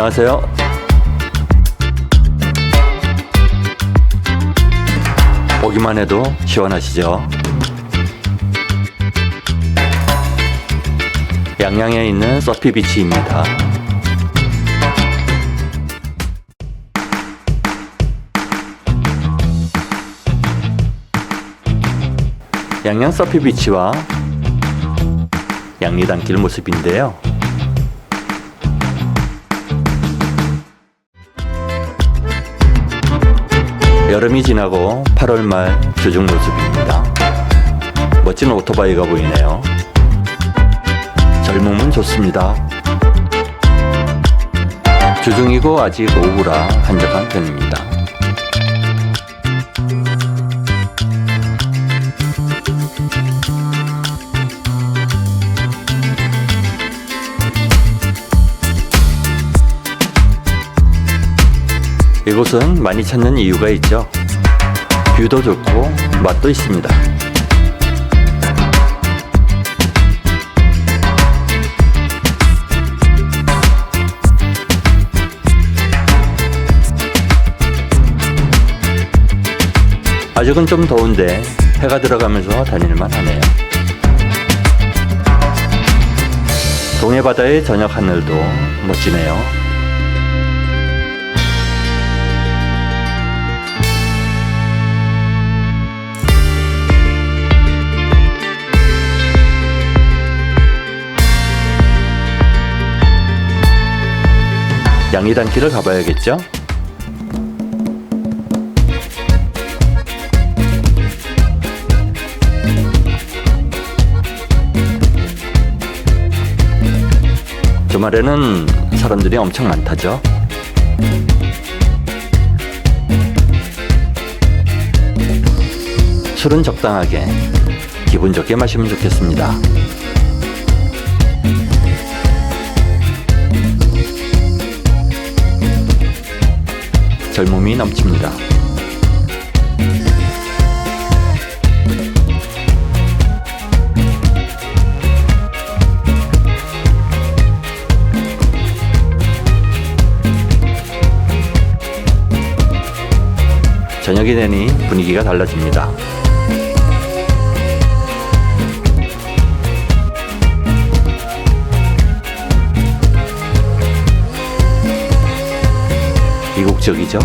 안녕하세요. 보기만 해도 시원하시죠? 양양에 있는 서피 비치입니다. 양양 서피 비치와 양리단길 모습인데요. 여름이 지나고 8월 말 주중 모습입니다. 멋진 오토바이가 보이네요. 젊음은 좋습니다. 주중이고 아직 오후라 한적한 편입니다. 이곳은 많이 찾는 이유가 있죠. 뷰도 좋고 맛도 있습니다. 아직은 좀 더운데 해가 들어가면서 다닐만 하네요. 동해 바다의 저녁 하늘도 멋지네요. 양리단 길을 가봐야겠죠? 주말에는 사람들이 엄청 많다죠. 술은 적당하게 기분 좋게 마시면 좋겠습니다. 젊음이 넘칩니다. 저녁이 되니 분위기가 달라집니다. 이국적이죠?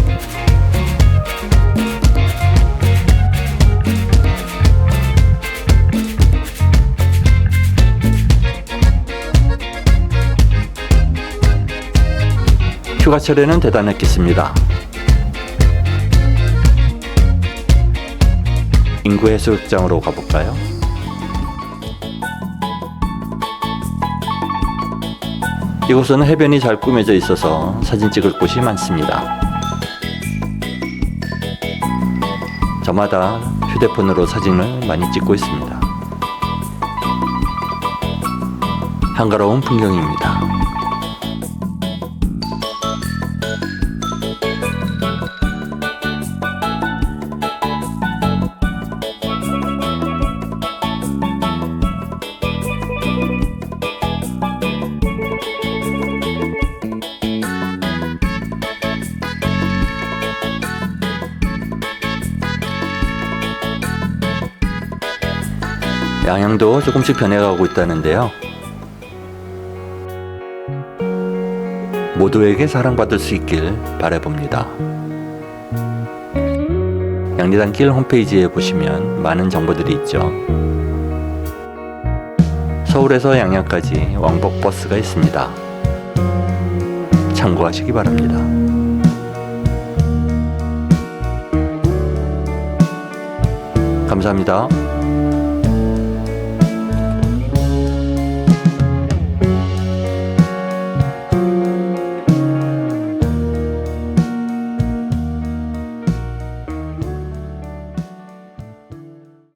휴가철에는 대단했겠습니다. 인구 해수욕장으로 가볼까요? 이곳은 해변이 잘 꾸며져 있어서 사진 찍을 곳이 많습니다. 저마다 휴대폰으로 사진을 많이 찍고 있습니다. 한가로운 풍경입니다. 양양도 조금씩 변해가고 있다는데요. 모두에게 사랑받을 수 있길 바라봅니다. 양리단길 홈페이지에 보시면 많은 정보들이 있죠. 서울에서 양양까지 왕복 버스가 있습니다. 참고하시기 바랍니다. 감사합니다.